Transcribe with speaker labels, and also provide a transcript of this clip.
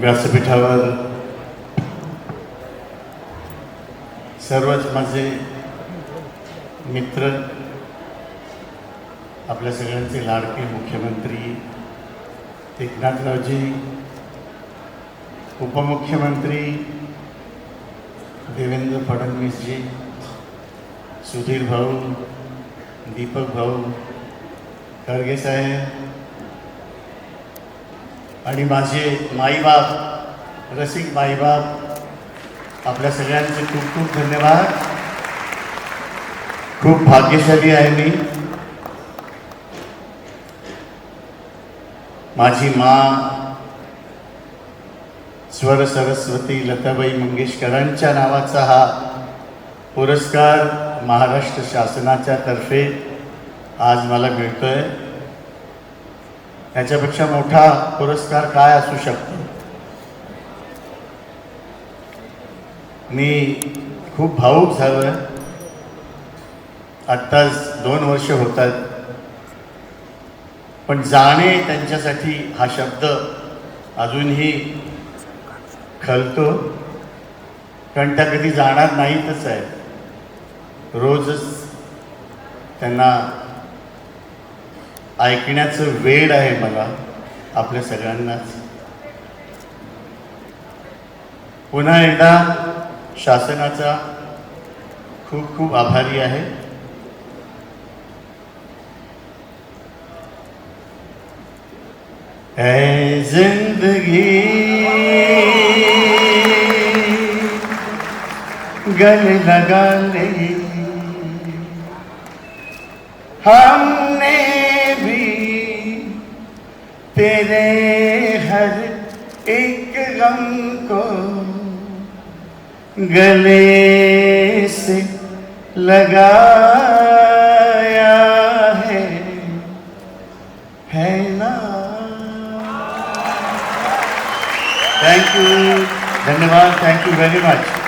Speaker 1: व्यासपीठावर सर्वच माझे मित्र आपल्या सगळ्यांचे लाडके मुख्यमंत्री एकनाथरावजी उपमुख्यमंत्री देवेंद्र फडणवीसजी सुधीर भाऊ दीपक भाऊ खरगे साहेब आणि माझे माईबाप रसिक माईबाप आपल्या सगळ्यांचे खूप खूप धन्यवाद. खूप भाग्यशाली आहे मी. माझी मा स्वर सरस्वती लताबाई मंगेशकरांच्या नावाचा हा पुरस्कार महाराष्ट्र शासनाच्या तर्फे आज मला मिळतोय. याच्यापेक्षा मोठा पुरस्कार काय असू शकतो? मी खूप भाऊक झालो आहे आत्ताच दोन वर्ष होतात. पण जाणे त्यांच्यासाठी हा शब्द अजूनही खलतो. कारण त्या कधी जाणार नाहीतच आहे रोजच त्यांना ऐकण्याचं वेळ आहे मला आपल्या सगळ्यांनाच. पुन्हा एकदा शासनाचा खूप खूप आभारी आहे. जिंदगी गले लगा ले हमने तेरे हर एक गम को गले से लगाया है है ना? थैंक यू धन्यवाद. Thank you very much